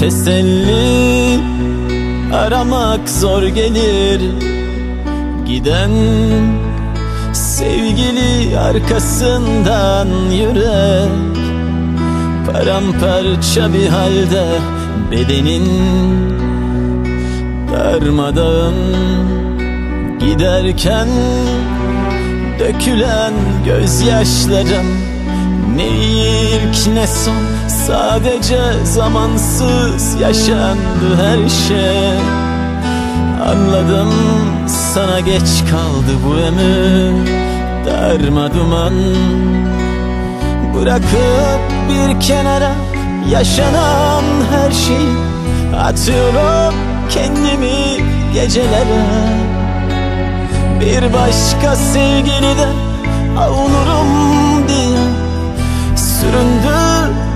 Teselli aramak zor gelir. Giden sevgili arkasından yürek. Paramparça bir halde bedenin darmadağın Giderken dökülen gözyaşlarım Ne ilk ne son Sadece zamansız yaşandı her şey. Anladım sana geç kaldı bu ömür. Darma duman. Bırakıp bir kenara yaşanan her şeyi Atıyorum kendimi gecelere. Bir başka sevgilide avunurum diye Süründü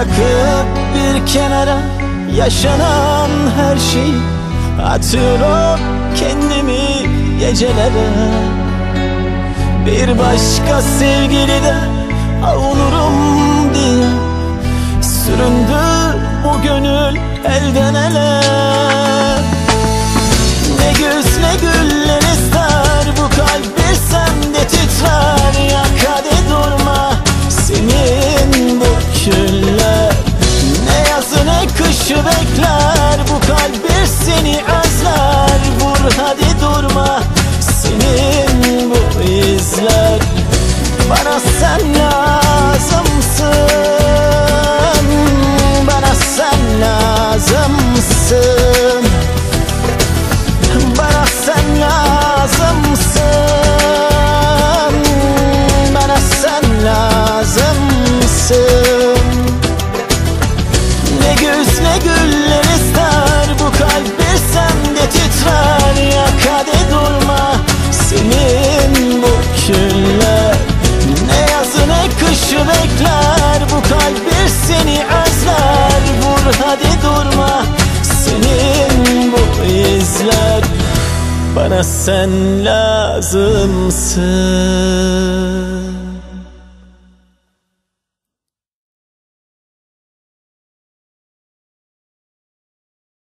Bırakıp bir kenara yaşanan her şeyi Atıyorum kendimi gecelere. Bir başka sevgilide avunurum diye Süründü bu gönül elden ele hadi Bana sen lazımsın